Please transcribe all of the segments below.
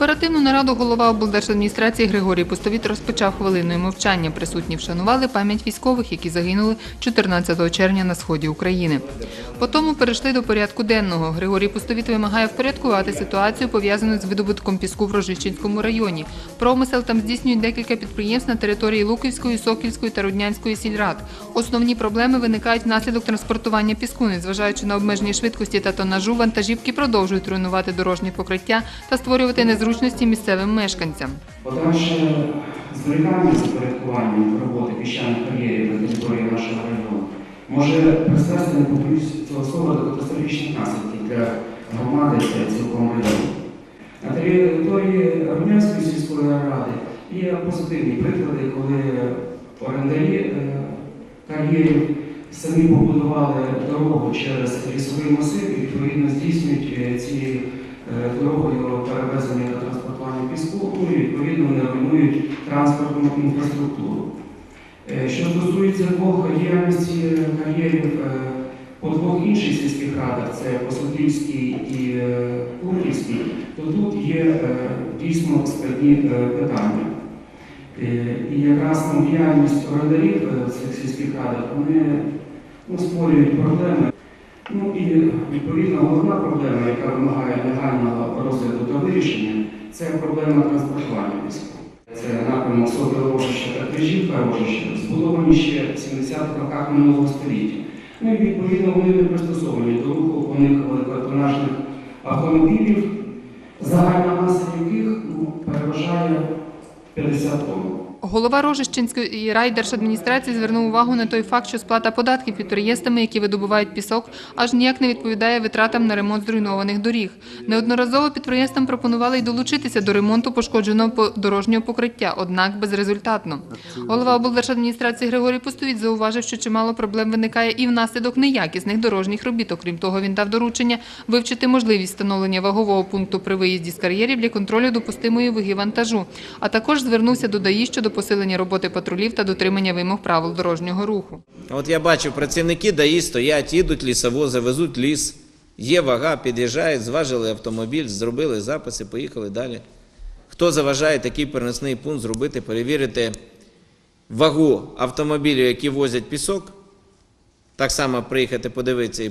Оперативну нараду голова облдержадміністрації Григорій Пустовіт розпочав хвилиною мовчання. Присутні вшанували пам'ять військових, які загинули 14 червня на сході України. Потім перейшли до порядку денного. Григорій Пустовіт вимагає впорядкувати ситуацію, пов'язану з видобутком піску в Рожищенському районі. Промисел там здійснюють декілька підприємств на території Луківської, Сокільської та Руднянської сільрад. Основні проблеми виникають внаслідок транспортування піску. Незважаючи на обмежені швидкості та тонажу, вантажівки продовжують руйнувати дорожні покриття та створювати незручності місцевим мешканцям. Подальше зволікання з порядкуванням роботи піщаних кар'єрів на території нашого району може призвести, не побоюсь до катастрофічних наслідків для громади та цілком району. На території Румянської сільської ради є позитивні приклади, коли орендарі е, кар'єрів самі побудували дорогу через лісовий масив і відповідно здійснюють е, цією е, перевезення та транспортування піску, ну і відповідно не руйнують транспортну інфраструктуру. Е, Що стосується двох діяльності кар'єрів е, по двох інших сільських радах, це Посадівський і Курківський, то тут є дійсно складні питання. І якраз діяльність орендарів е, в цих сільських радах вони ну, створюють проблеми. Ну і відповідно головна проблема, яка вимагає негайного розгляду та вирішення, це проблема транспортування піску. Це напрямок Сокола-Рожища та Крижівка-Рожища, збудовані ще в 70-х роках минулого століття. Ну і відповідно вони не пристосовані до руху у них великотонажних автомобілів, загальна маса яких ну, переважає 50 тонн. Голова Рожищенської райдержадміністрації звернув увагу на той факт, що сплата податків підприємствами, які видобувають пісок, аж ніяк не відповідає витратам на ремонт зруйнованих доріг. Неодноразово підприємствам пропонували й долучитися до ремонту пошкодженого дорожнього покриття, однак безрезультатно. Голова облдержадміністрації Григорій Пустовіт зауважив, що чимало проблем виникає і внаслідок неякісних дорожніх робіт. Окрім того, він дав доручення вивчити можливість встановлення вагового пункту при виїзді з кар'єрів для контролю допустимої ваги вантажу, а також звернувся до ДАІ щодо посилення роботи патрулів та дотримання вимог правил дорожнього руху. От я бачив, працівники ДАІ стоять, їдуть лісовози, везуть ліс. Є вага, під'їжджають, зважили автомобіль, зробили записи, поїхали далі. Хто заважає такий переносний пункт зробити, перевірити вагу автомобілів, які возять пісок, так само приїхати подивитися. І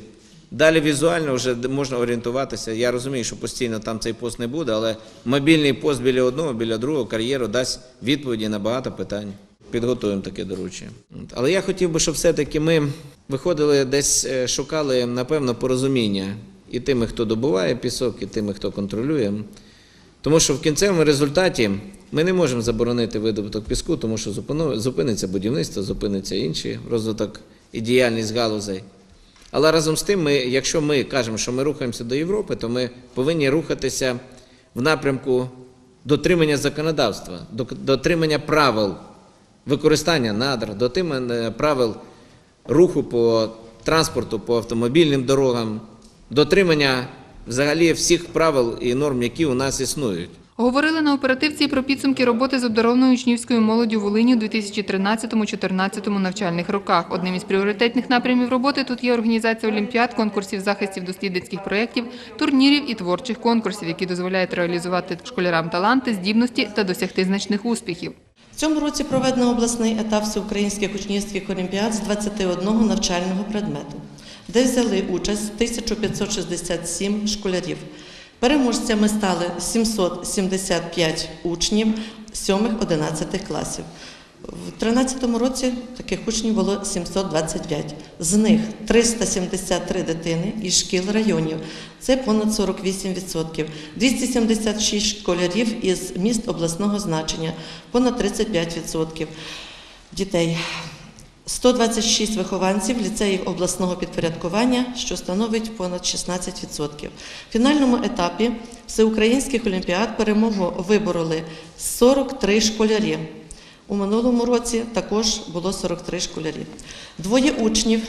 далі візуально вже можна орієнтуватися. Я розумію, що постійно там цей пост не буде, але мобільний пост біля одного, біля другого кар'єру дасть відповіді на багато питань. Підготуємо таке доручення. Але я хотів би, щоб все-таки ми виходили десь, е, шукали, напевно, порозуміння і тими, хто добуває пісок, і тими, хто контролює. Тому що в кінцевому результаті ми не можемо заборонити видобуток піску, тому що зупиниться будівництво, зупиниться інший розвиток і діяльність галузей. Але разом з тим, ми, якщо ми кажемо, що ми рухаємося до Європи, то ми повинні рухатися в напрямку дотримання законодавства, дотримання правил використання надр, дотримання правил руху по транспорту, по автомобільним дорогам, дотримання взагалі всіх правил і норм, які у нас існують. Говорили на оперативці про підсумки роботи з обдарованою учнівською молоддю Волині у 2013-2014 навчальних роках. Одним із пріоритетних напрямів роботи тут є організація олімпіад, конкурсів захистів дослідницьких проєктів, турнірів і творчих конкурсів, які дозволяють реалізувати школярам таланти, здібності та досягти значних успіхів. В цьому році проведено обласний етап всеукраїнських учнівських олімпіад з 21 навчального предмету, де взяли участь 1567 школярів. Переможцями стали 775 учнів 7-11 класів. В 2013 році таких учнів було 725. З них 373 дитини із шкіл районів. Це понад 48%. 276 школярів із міст обласного значення, понад 35% дітей. 126 вихованців ліцеїв обласного підпорядкування, що становить понад 16%. В фінальному етапі всеукраїнських олімпіад перемогу вибороли 43 школярі. У минулому році також було 43 школярі. Двоє учнів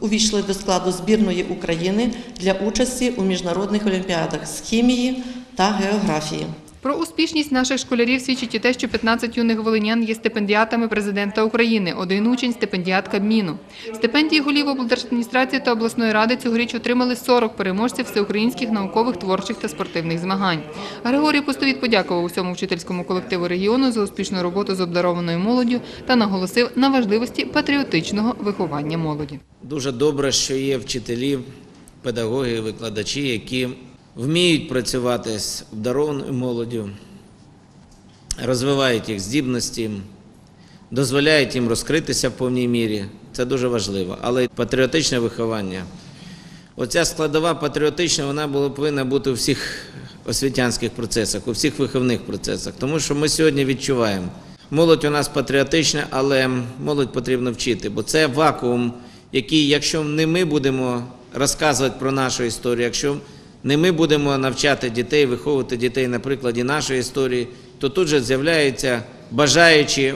увійшли до складу збірної України для участі у міжнародних олімпіадах з хімії та географії. Про успішність наших школярів свідчить і те, що 15 юних волинян є стипендіатами президента України, один учень – стипендіат Кабміну. Стипендії голів облдержадміністрації та обласної ради цьогоріч отримали 40 переможців всеукраїнських наукових, творчих та спортивних змагань. Григорій Пустовіт подякував усьому вчительському колективу регіону за успішну роботу з обдарованою молоддю та наголосив на важливості патріотичного виховання молоді. Дуже добре, що є вчителі, педагоги, викладачі, які вміють працювати з обдарованою молоддю, розвивають їх здібності, дозволяють їм розкритися в повній мірі. Це дуже важливо. Але патріотичне виховання. Оця складова патріотична, вона була, повинна бути у всіх освітянських процесах, у всіх виховних процесах. Тому що ми сьогодні відчуваємо. Молодь у нас патріотична, але молодь потрібно вчити, бо це вакуум, який, якщо не ми будемо розказувати про нашу історію, якщо не ми будемо навчати дітей, виховувати дітей на прикладі нашої історії, то тут же з'являються бажаючі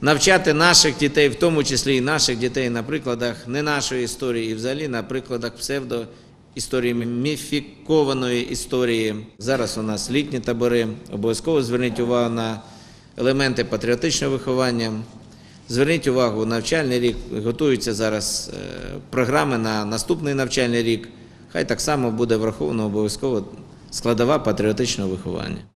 навчати наших дітей, в тому числі і наших дітей на прикладах не нашої історії, і взагалі на прикладах псевдо історії міфікованої історії. Зараз у нас літні табори. Обов'язково зверніть увагу на елементи патріотичного виховання. Зверніть увагу, навчальний рік готуються зараз е, програми на наступний навчальний рік. Хай так само буде враховано обов'язково складова патріотичного виховання.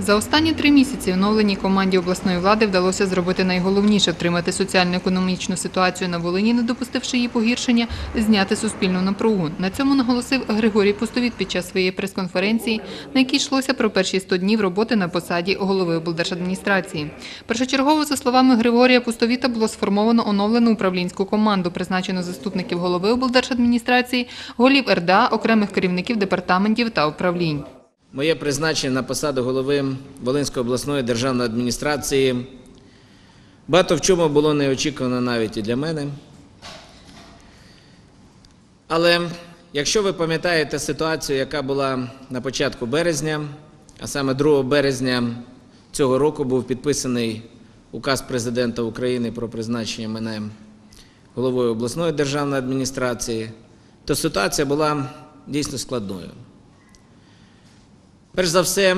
За останні три місяці оновленій команді обласної влади вдалося зробити найголовніше втримати соціально-економічну ситуацію на Волині, не допустивши її погіршення, зняти суспільну напругу. На цьому наголосив Григорій Пустовіт під час своєї прес-конференції, на якій йшлося про перші 100 днів роботи на посаді голови облдержадміністрації. Першочергово, за словами Григорія Пустовіта, було сформовано оновлену управлінську команду, призначено заступників голови облдержадміністрації, голів РДА, окремих керівників департаментів та управлінь. Моє призначення на посаду голови Волинської обласної державної адміністрації багато в чому було неочікувано навіть і для мене. Але якщо ви пам'ятаєте ситуацію, яка була на початку березня, а саме 2 березня цього року був підписаний указ президента України про призначення мене головою обласної державної адміністрації, то ситуація була дійсно складною. Перш за все,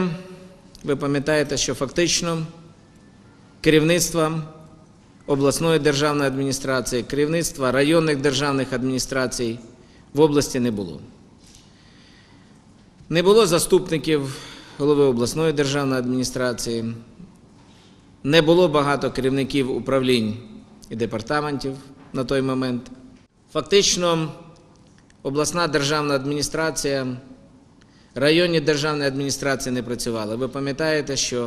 ви пам'ятаєте, що фактично керівництва обласної державної адміністрації, керівництва районних державних адміністрацій в області не було. Не було заступників голови обласної державної адміністрації, не було багато керівників управлінь і департаментів на той момент. Фактично, обласна державна адміністрація районні державні адміністрації не працювали. Ви пам'ятаєте, що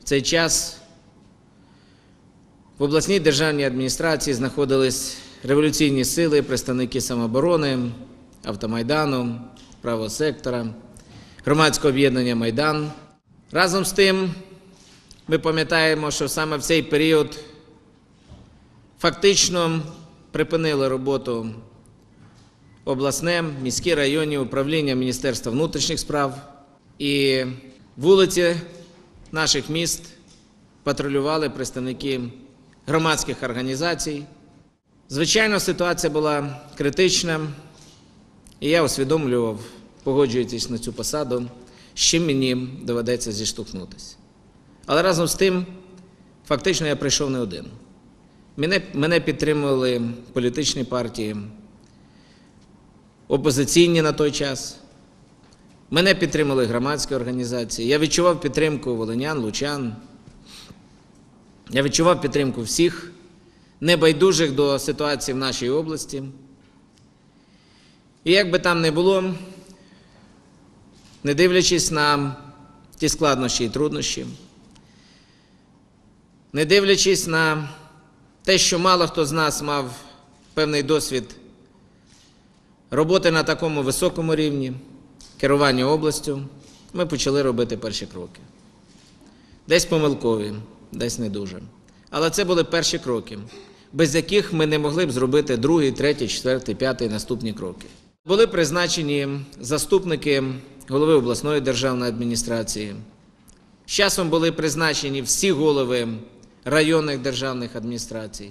в цей час в обласній державній адміністрації знаходились революційні сили, представники самооборони, автомайдану, правого сектора, громадського об'єднання Майдан. Разом з тим, ми пам'ятаємо, що саме в цей період фактично припинили роботу обласне, міські районні управління Міністерства внутрішніх справ і вулиці наших міст патрулювали представники громадських організацій. Звичайно, ситуація була критична, і я усвідомлював, погоджуючись на цю посаду, чим мені доведеться зіштовхнутися. Але разом з тим, фактично, я прийшов не один. Мене, мене підтримували політичні партії, опозиційні на той час. Мене підтримали громадські організації. Я відчував підтримку волинян, лучан. Я відчував підтримку всіх небайдужих до ситуації в нашій області. І як би там не було, не дивлячись на ті складнощі і труднощі, не дивлячись на те, що мало хто з нас мав певний досвід роботи на такому високому рівні, керування областю, ми почали робити перші кроки. Десь помилкові, десь не дуже. Але це були перші кроки, без яких ми не могли б зробити другий, третій, четвертий, п'ятий наступні кроки. Були призначені заступники голови обласної державної адміністрації. З часом були призначені всі голови районних державних адміністрацій.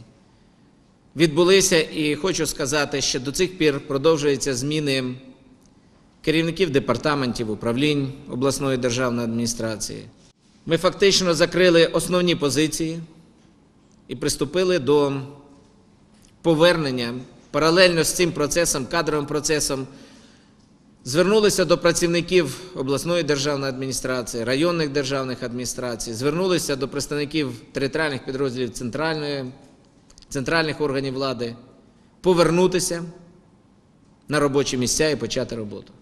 Відбулися, і хочу сказати, що до цих пір продовжуються зміни керівників департаментів, управлінь обласної державної адміністрації. Ми фактично закрили основні позиції і приступили до повернення паралельно з цим процесом, кадровим процесом. Звернулися до працівників обласної державної адміністрації, районних державних адміністрацій, звернулися до представників територіальних підрозділів центральної, центральних органів влади повернутися на робочі місця і почати роботу.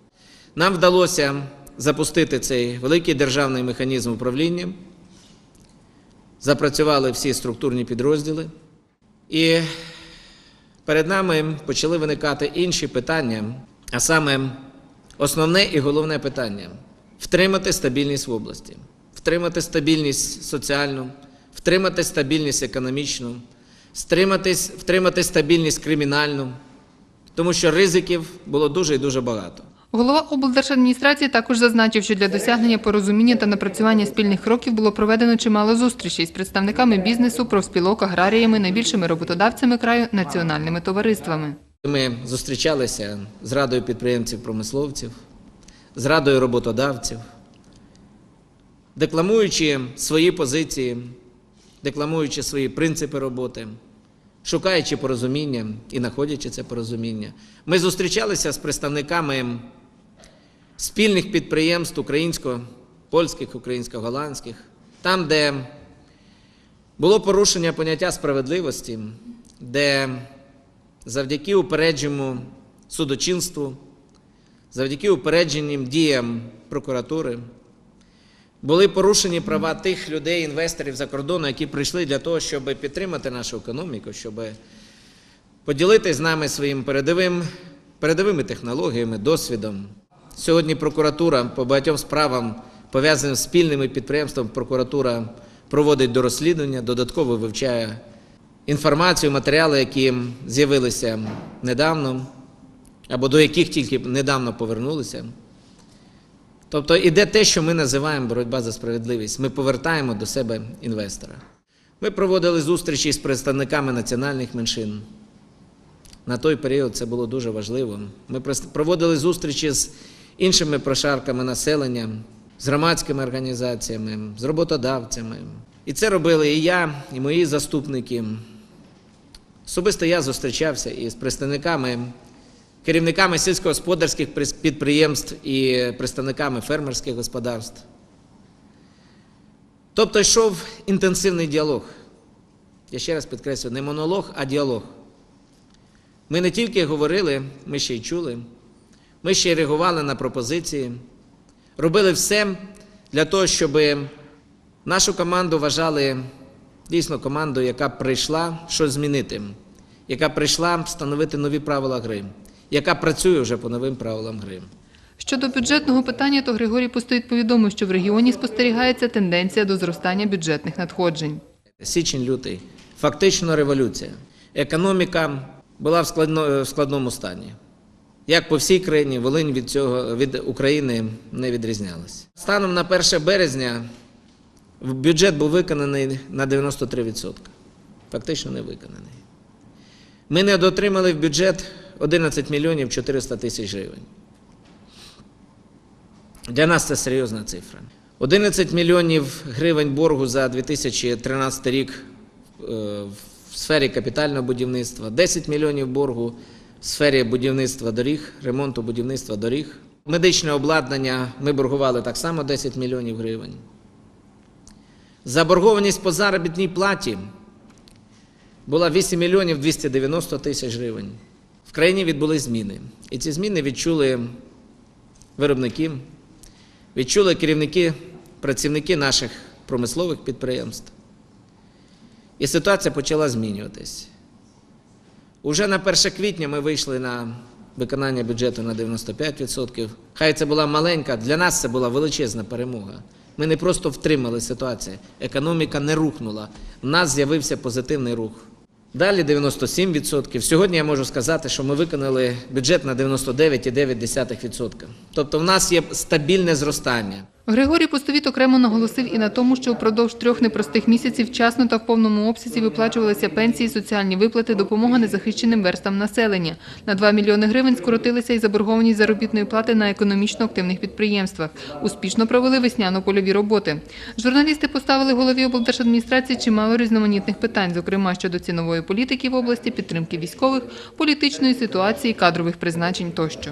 Нам вдалося запустити цей великий державний механізм управління. Запрацювали всі структурні підрозділи. І перед нами почали виникати інші питання, а саме основне і головне питання втримати стабільність в області, втримати стабільність соціальну, втримати стабільність економічну, стриматись, втримати стабільність кримінальну, тому що ризиків було дуже і дуже багато. Голова облдержадміністрації також зазначив, що для досягнення порозуміння та напрацювання спільних кроків було проведено чимало зустрічей з представниками бізнесу, профспілок, аграріями, найбільшими роботодавцями краю, національними товариствами. Ми зустрічалися з радою підприємців-промисловців, з радою роботодавців, декламуючи свої позиції, декламуючи свої принципи роботи, шукаючи порозуміння і знаходячи це порозуміння. Ми зустрічалися з представниками спільних підприємств українсько-польських, українсько-голландських, там, де було порушення поняття справедливості, де завдяки упередженому судочинству, завдяки упередженим діям прокуратури, були порушені права тих людей, інвесторів за кордону, які прийшли для того, щоб підтримати нашу економіку, щоб поділитися з нами своїм передовим, передовими технологіями, досвідом. Сьогодні прокуратура по багатьом справам, пов'язаним з спільними підприємствами, прокуратура проводить до розслідування, додатково вивчає інформацію, матеріали, які з'явилися недавно, або до яких тільки недавно повернулися. Тобто іде те, що ми називаємо боротьба за справедливість. Ми повертаємо до себе інвестора. Ми проводили зустрічі з представниками національних меншин. На той період це було дуже важливо. Ми проводили зустрічі з іншими прошарками населення, з громадськими організаціями, з роботодавцями. І це робили і я, і мої заступники. Особисто я зустрічався із представниками, керівниками сільськогосподарських підприємств і представниками фермерських господарств. Тобто йшов інтенсивний діалог. Я ще раз підкреслю, не монолог, а діалог. Ми не тільки говорили, ми ще й чули, ми ще й реагували на пропозиції, робили все для того, щоб нашу команду вважали дійсно командою, яка прийшла щось змінити, яка прийшла встановити нові правила гри, яка працює вже по новим правилам гри. Щодо бюджетного питання, то Григорій Пустовіт повідомив, що в регіоні спостерігається тенденція до зростання бюджетних надходжень. Січень-лютий фактично революція. Економіка була в, складно, в складному стані. Як по всій країні, Волинь від цього від України не відрізнялась. Станом на 1 березня бюджет був виконаний на 93%. Фактично не виконаний. Ми не дотримали в бюджет 11 мільйонів 400 тисяч гривень. Для нас це серйозна цифра. 11 мільйонів гривень боргу за 2013 рік е, в сфері капітального будівництва, 10 мільйонів боргу в сфері будівництва доріг, ремонту будівництва доріг. Медичне обладнання ми боргували так само 10 мільйонів гривень. Заборгованість по заробітній платі була 8 мільйонів 290 тисяч гривень. В країні відбулись зміни. І ці зміни відчули виробники, відчули керівники, працівники наших промислових підприємств. І ситуація почала змінюватись. Уже на 1 квітня ми вийшли на виконання бюджету на 95%. Хай це була маленька, для нас це була величезна перемога. Ми не просто втримали ситуацію, економіка не рухнула. У нас з'явився позитивний рух. Далі 97%. Сьогодні я можу сказати, що ми виконали бюджет на 99,9%. Тобто в нас є стабільне зростання. Григорій Пустовіт окремо наголосив і на тому, що впродовж трьох непростих місяців вчасно та в повному обсязі виплачувалися пенсії, соціальні виплати, допомога незахищеним верстам населення. На 2 мільйони гривень скоротилися і заборгованість заробітної плати на економічно активних підприємствах. Успішно провели весняно-польові роботи. Журналісти поставили голові облдержадміністрації чимало різноманітних питань, зокрема щодо цінової політики в області, підтримки військових, політичної ситуації, кадрових призначень тощо.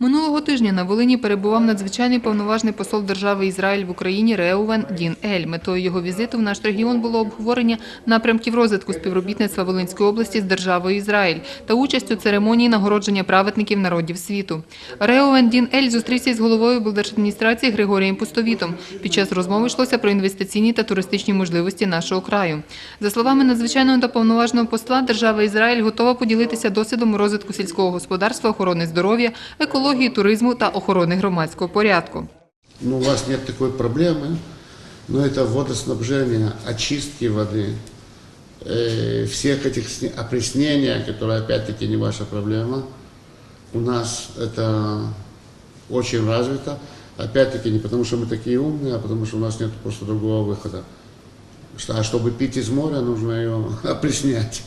Минулого тижня на Волині перебував надзвичайний повноважний посол держави Ізраїль в Україні Реувен Дін Ель. Метою його візиту в наш регіон було обговорення напрямків розвитку співробітництва Волинської області з державою Ізраїль та участь у церемонії нагородження праведників народів світу. Реувен Дін Ель зустрівся із головою облдержадміністрації Григорієм Пустовітом. Під час розмови йшлося про інвестиційні та туристичні можливості нашого краю. За словами надзвичайного та повноважного посла, держава Ізраїль готова поділитися досвідом розвитку сільського господарства, охорони здоров'я, екології, туризму та охорони громадського порядку. Ну, у вас нет такой проблемы, но это водоснабжение, очистки воды, э, всех этих сне- опреснения, которые опять-таки не ваша проблема. У нас это очень развито. Опять-таки не потому, что мы такие умные, а потому, что у нас нет просто другого выхода. Что- А чтобы пить из моря, нужно ее опреснять.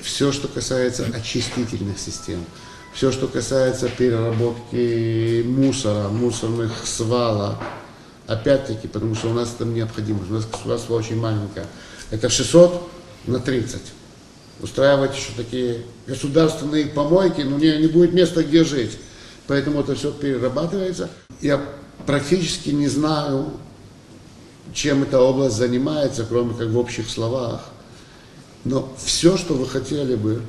Все, что касается очистительных систем, все, что касается переработки мусора, мусорных свалок, опять-таки, потому что у нас там необходимость, у нас государство очень маленькое. Это 600 на 30. Устраивать еще такие государственные помойки, ну не, не будет места, где жить. Поэтому это все перерабатывается. Я практически не знаю, чем эта область занимается, кроме как в общих словах. Но все, что вы хотели бы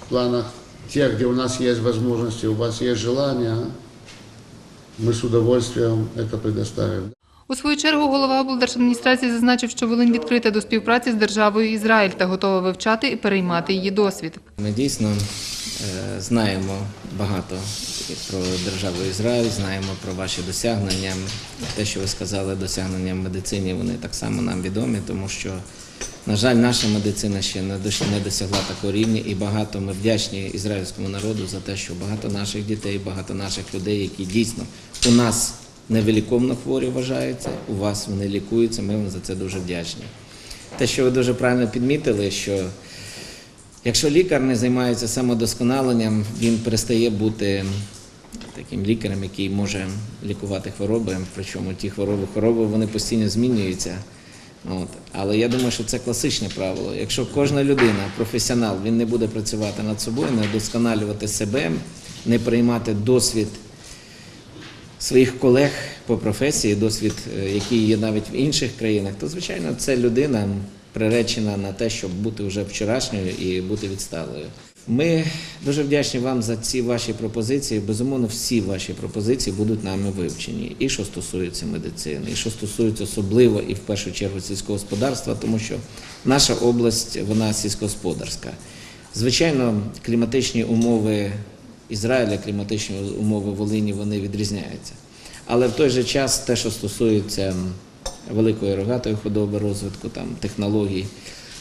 в планах тех, где у нас есть возможности, у вас есть желание, мы с удовольствием это предоставим. У свою чергу голова облдержадміністрації зазначив, що Волинь відкрита до співпраці з державою Ізраїль та готова вивчати і переймати її досвід. Ми дійсно е, знаємо багато про державу Ізраїль, знаємо про ваші досягнення. Те, що ви сказали, досягнення в медицині, вони так само нам відомі, тому що, на жаль, наша медицина ще не дос- не досягла такого рівня, і багато ми вдячні ізраїльському народу за те, що багато наших дітей, багато наших людей, які дійсно у нас невиліковно хворі вважаються, у вас вони лікуються. Ми вам за це дуже вдячні. Те, що ви дуже правильно підмітили, що Якщо лікар не займається самодосконаленням, він перестає бути таким лікарем, який може лікувати хвороби. Причому ті хвороби, хвороби вони постійно змінюються. От. Але я думаю, що це класичне правило. Якщо кожна людина, професіонал, він не буде працювати над собою, не вдосконалювати себе, не приймати досвід своїх колег по професії, досвід, е, який є навіть в інших країнах, то звичайно це людина приречена на те, щоб бути вже вчорашньою і бути відсталою. Ми дуже вдячні вам за ці ваші пропозиції. Безумовно, всі ваші пропозиції будуть нами вивчені. І що стосується медицини, і що стосується особливо і в першу чергу сільського господарства, тому що наша область вона сільськогосподарська. Звичайно, кліматичні умови Ізраїля, кліматичні умови Волині, вони відрізняються. Але в той же час те, що стосується великої рогатої худоби, розвитку там, технологій,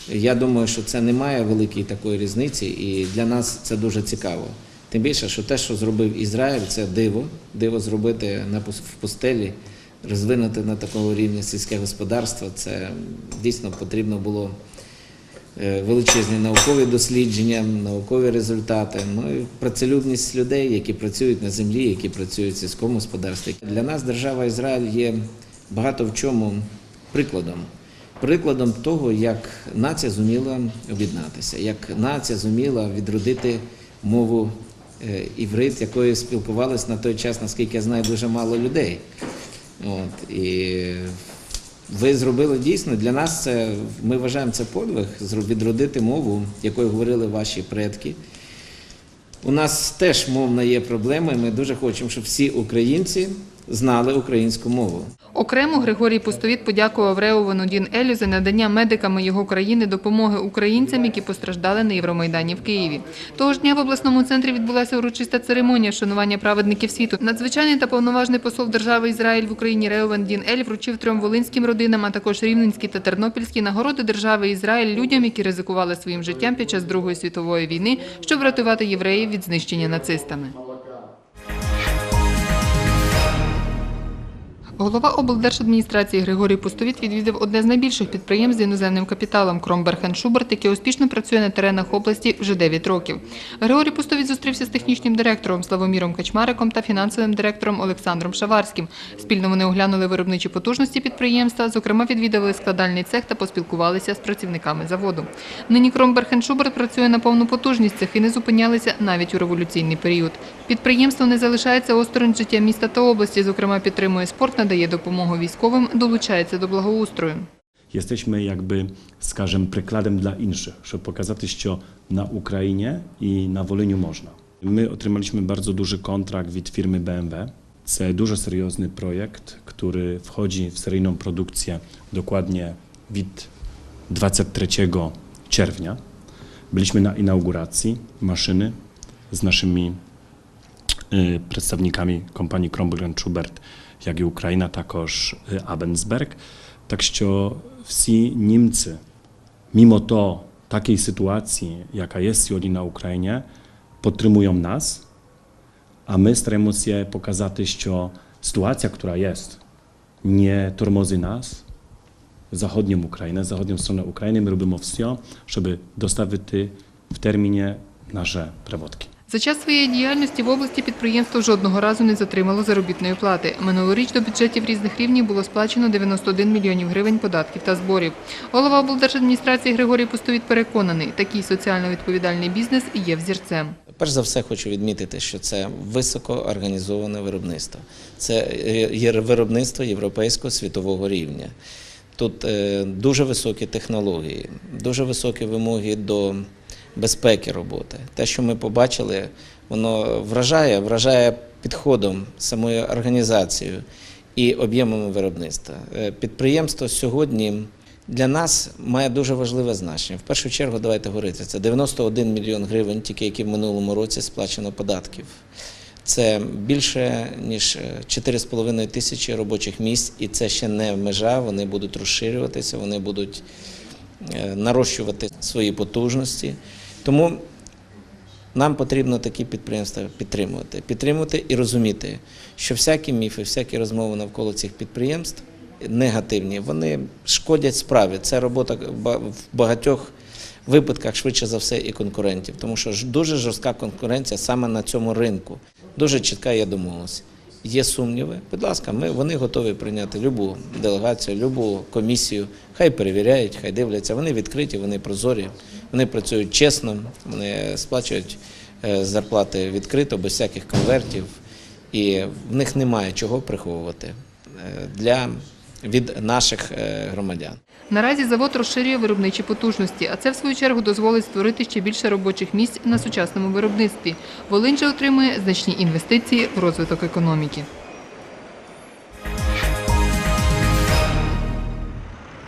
я думаю, що це не має великої такої різниці, і для нас це дуже цікаво. Тим більше, що те, що зробив Ізраїль, це диво. Диво зробити на в пустелі, розвинути на такому рівні сільське господарство. Це дійсно потрібно було е, величезні наукові дослідження, наукові результати, ну і працелюбність людей, які працюють на землі, які працюють в сільському господарстві. Для нас держава Ізраїль є багато в чому прикладом. Прикладом того, як нація зуміла об'єднатися, як нація зуміла відродити мову е, іврит, якою спілкувалися на той час, наскільки я знаю, дуже мало людей. От, і ви зробили дійсно для нас це. Ми вважаємо це подвиг відродити мову, якою говорили ваші предки. У нас теж мовна є проблема, і ми дуже хочемо, щоб всі українці знали українську мову. Окремо Григорій Пустовіт подякував Реувану Дін Елю за надання медиками його країни допомоги українцям, які постраждали на Євромайдані в Києві. Того ж дня в обласному центрі відбулася урочиста церемонія вшанування праведників світу. Надзвичайний та повноважний посол держави Ізраїль в Україні Реуван Дін Ель вручив трьом волинським родинам, а також рівненській та тернопільській нагороди держави Ізраїль людям, які ризикували своїм життям під час Другої світової війни, щоб врятувати євреїв від знищення нацистами. Голова облдержадміністрації Григорій Пустовіт відвідав одне з найбільших підприємств з іноземним капіталом Кромберг Шуберт, яке успішно працює на теренах області вже 9 років. Григорій Пустовіт зустрівся з технічним директором Славоміром Качмариком та фінансовим директором Олександром Шаварським. Спільно вони оглянули виробничі потужності підприємства, зокрема відвідали складальний цех та поспілкувалися з працівниками заводу. Нині Кромберг Шуберт працює на повну потужність цехи не зупинялися навіть у революційний період. Підприємство не залишається осторонь життя міста та області, зокрема підтримує спорт, надає допомогу військовим, долучається до благоустрою. Jesteśmy jakby, скажем, прикладом для інших, щоб показати, що на Україні і на Волиню можна. Ми отримaliśmy bardzo duży kontrakt від фірми BMW. Це дуже серйозний проєкт, який входить в серійну продукцію dokładnie від 23 czerwca. Byliśmy na inauguracji maszyny z naszymi y, представниками компанії Кромберг Шуберт, як і Україна, також y, Абенсберг. Так що всі німці, мимо то такої ситуації, яка є сьогодні на Україні, підтримують нас, а ми стараємося показати, що ситуація, яка є, не тормози нас, zachodnią Ukrainę, zachodnią stronę Ukrainy. My robimy wszystko, żeby dostawić w terminie nasze przewodki. За час своєї діяльності в області підприємство жодного разу не затримало заробітної плати. Минулоріч до бюджетів різних рівнів було сплачено 91 мільйонів гривень податків та зборів. Голова облдержадміністрації Григорій Пустовіт переконаний, такий соціально відповідальний бізнес є взірцем. Перш за все, хочу відмітити, що це високоорганізоване виробництво. Це е, є виробництво європейського світового рівня. Тут е, дуже високі технології, дуже високі вимоги до безпеки роботи. Те, що ми побачили, воно вражає, вражає підходом, самою організацією і об'ємами виробництва. Е, Підприємство сьогодні для нас має дуже важливе значення. В першу чергу, давайте говорити, це 91 мільйон гривень, тільки які в минулому році сплачено податків. Це більше ніж е, 4,5 тисячі робочих місць, і це ще не межа. Вони будуть розширюватися, вони будуть е, нарощувати свої потужності. Тому нам потрібно такі підприємства підтримувати. Підтримувати і розуміти, що всякі міфи, всякі розмови навколо цих підприємств негативні, вони шкодять справі. Це робота в багатьох випадках, швидше за все, і конкурентів, тому що дуже жорстка конкуренція саме на цьому ринку. Дуже чітка є домовленість. Є сумніви, будь ласка, ми вони готові прийняти любу делегацію, любу комісію. Хай перевіряють, хай дивляться. Вони відкриті, вони прозорі, вони працюють чесно, вони сплачують е, зарплати відкрито, без всяких конвертів, і в них немає чого приховувати е, для від наших е, громадян. Наразі завод розширює виробничі потужності, а це в свою чергу дозволить створити ще більше робочих місць на сучасному виробництві. Волинь же отримує значні інвестиції в розвиток економіки.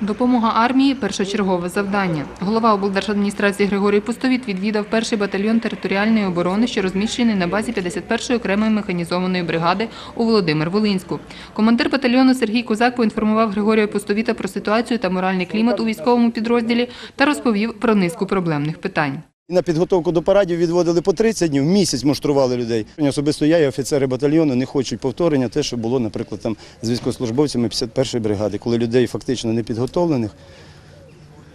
Допомога армії першочергове завдання. Голова облдержадміністрації Григорій Пустовіт відвідав перший батальйон територіальної оборони, що розміщений на базі 51-ї окремої механізованої бригади у Володимир-Волинську. Командир батальйону Сергій Козак поінформував Григорія Пустовіта про ситуацію та моральний клімат у військовому підрозділі та розповів про низку проблемних питань. На підготовку до парадів відводили по 30 днів, місяць муштрували людей. Особисто я і офіцери батальйону не хочуть повторення те, що було, наприклад, там з військовослужбовцями 51-ї бригади, коли людей фактично непідготовлених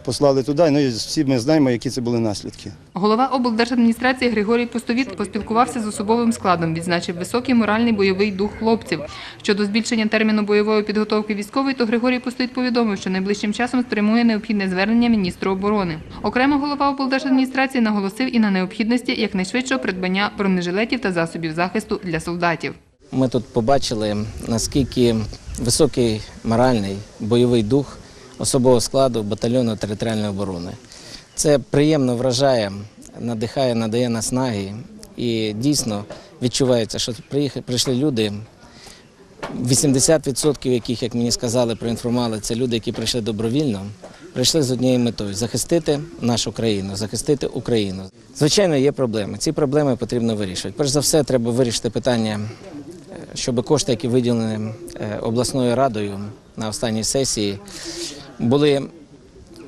послали туди. Ну і всі ми знаємо, які це були наслідки. Голова облдержадміністрації Григорій Постовіт поспілкувався з особовим складом, відзначив високий моральний бойовий дух хлопців. Щодо збільшення терміну бойової підготовки військової, то Григорій Постовіт повідомив, що найближчим часом спрямує необхідне звернення міністру оборони. Окремо голова облдержадміністрації наголосив і на необхідності якнайшвидшого придбання бронежилетів та засобів захисту для солдатів. Ми тут побачили, наскільки високий моральний бойовий дух особового складу батальйону територіальної оборони. Це приємно вражає, надихає, надає наснаги. І дійсно відчувається, що прийшли люди. 80% яких, як мені сказали, проінформували, це люди, які прийшли добровільно, прийшли з однією метою захистити нашу країну, захистити Україну. Звичайно, є проблеми. Ці проблеми потрібно вирішувати. Перш за все, треба вирішити питання, е, щоб кошти, які виділені е, обласною радою на останній сесії, були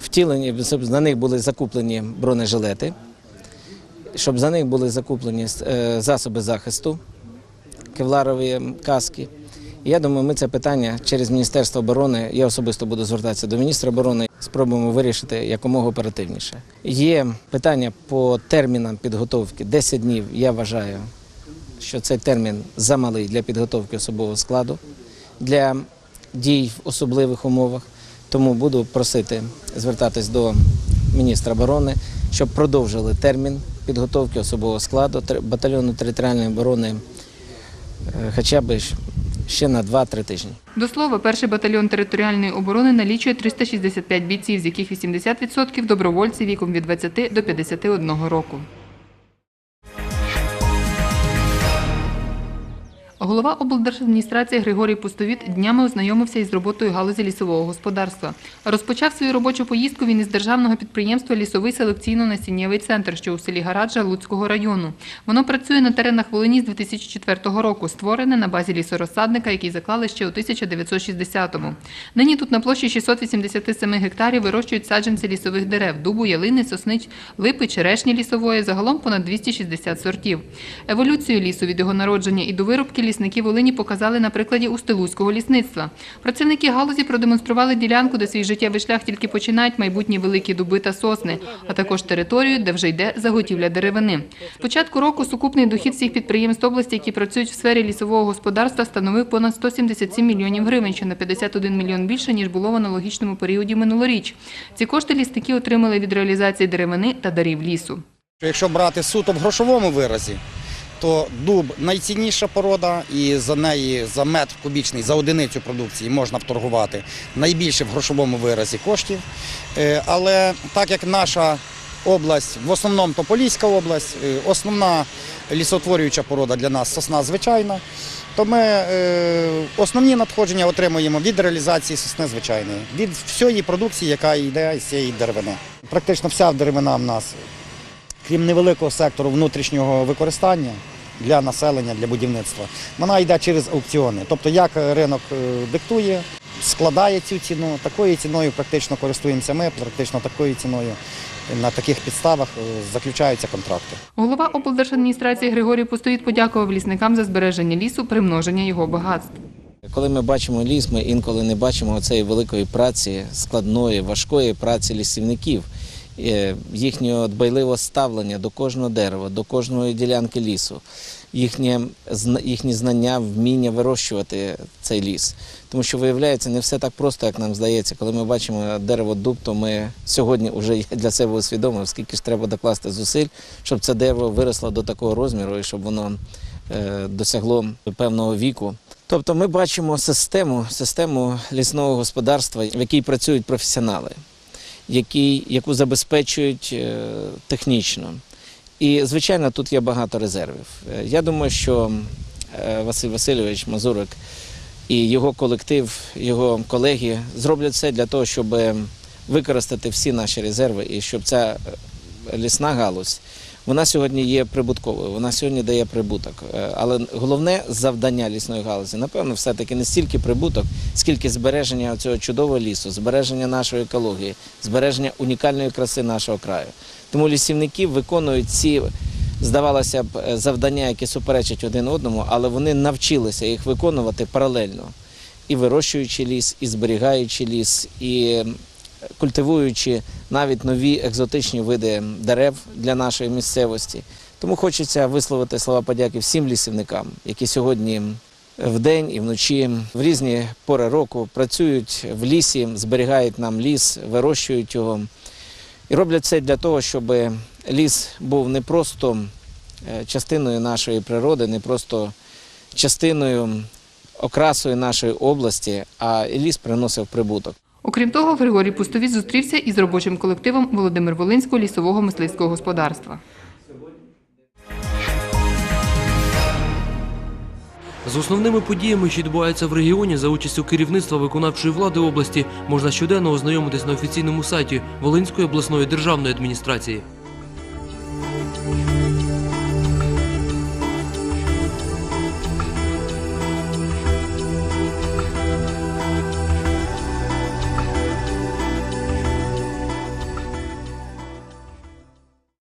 втілені, щоб на них були закуплені бронежилети, щоб за них були закуплені е, засоби захисту, кевларові каски. Я думаю, ми це питання через Міністерство оборони, я особисто буду звертатися до міністра оборони, спробуємо вирішити якомога оперативніше. Є питання по термінам підготовки 10 днів. Я вважаю, що цей термін замалий для підготовки особового складу для дій в особливих умовах. Тому буду просити звертатись до міністра оборони, щоб продовжили термін підготовки особового складу батальйону територіальної оборони е, хоча б ще на 2-3 тижні. До слова, перший батальйон територіальної оборони налічує 365 бійців, з яких 80% – добровольці віком від 20 до 51 року. Голова облдержадміністрації Григорій Пустовіт днями ознайомився із роботою галузі лісового господарства. Розпочав свою робочу поїздку він із державного підприємства Лісовий селекційно-насіннєвий центр, що у селі Гараджа Луцького району. Воно працює на теренах Волині з 2004 року, створене на базі лісорозсадника, який заклали ще у 1960-му. Нині тут на площі 687 гектарів вирощують саджанці лісових дерев, дубу, ялини, соснич, липи, черешні лісової, загалом понад 260 сортів. Еволюцію лісу від його народження і до вирубки лісники Волині показали на прикладі Устилузького лісництва. Працівники галузі продемонстрували ділянку, де свій життєвий шлях тільки починають майбутні великі дуби та сосни, а також територію, де вже йде заготівля деревини. Початку року сукупний дохід всіх підприємств області, які працюють в сфері лісового господарства, становив понад 177 мільйонів гривень, що на 51 мільйон більше, ніж було в аналогічному періоді минулоріч. Ці кошти лісники отримали від реалізації деревини та дарів лісу. Якщо брати суто в грошовому виразі, то дуб найцінніша порода, і за неї за метр кубічний, за одиницю продукції можна вторгувати найбільше в грошовому виразі коштів. Е, Але так як наша область, в основному то Поліська область, е, основна лісотворююча порода для нас сосна звичайна, то ми е, основні надходження отримуємо від реалізації сосни звичайної, від всієї продукції, яка йде з цієї деревини. Практично вся деревина в нас крім невеликого сектору внутрішнього використання для населення, для будівництва, вона йде через аукціони. Тобто, як ринок е, диктує, складає цю ціну, такою ціною практично користуємося ми, практично такою ціною на таких підставах е, заключаються контракти. Голова облдержадміністрації Григорій Пустовіт подякував лісникам за збереження лісу, примноження його багатств. Коли ми бачимо ліс, ми інколи не бачимо цієї великої праці, складної, важкої праці лісівників, їхнього дбайливого ставлення до кожного дерева, до кожної ділянки лісу, їхнє, їхні знання, вміння вирощувати цей ліс. Тому що виявляється, не все так просто, як нам здається. Коли ми бачимо дерево дуб, то ми сьогодні вже для себе усвідомив, скільки ж треба докласти зусиль, щоб це дерево виросло до такого розміру і щоб воно е, досягло певного віку. Тобто ми бачимо систему, систему лісного господарства, в якій працюють професіонали, які, яку забезпечують е, технічно. І, звичайно, тут є багато резервів. Е, Я думаю, що е, Василь Васильович Мазурик і його колектив, його колеги зроблять все для того, щоб використати всі наші резерви і щоб ця лісна галузь вона сьогодні є прибутковою, вона сьогодні дає прибуток. Е, Але головне завдання лісної галузі, напевно, все-таки не стільки прибуток, скільки збереження цього чудового лісу, збереження нашої екології, збереження унікальної краси нашого краю. Тому лісівники виконують ці, здавалося б, е, завдання, які суперечать один одному, але вони навчилися їх виконувати паралельно. І вирощуючи ліс, і зберігаючи ліс, і культивуючи навіть нові екзотичні види дерев для нашої місцевості. Тому хочеться висловити слова подяки всім лісівникам, які сьогодні вдень і вночі в різні пори року працюють в лісі, зберігають нам ліс, вирощують його. І роблять це для того, щоб ліс був не просто е, частиною нашої природи, не просто частиною окрасою нашої області, а ліс приносив прибуток. Окрім того, Григорій Пустовіт зустрівся із робочим колективом Володимир Волинського лісового мисливського господарства. З основними подіями, що відбуваються в регіоні за участю керівництва виконавчої влади області, можна щоденно ознайомитись на офіційному сайті Волинської обласної державної адміністрації.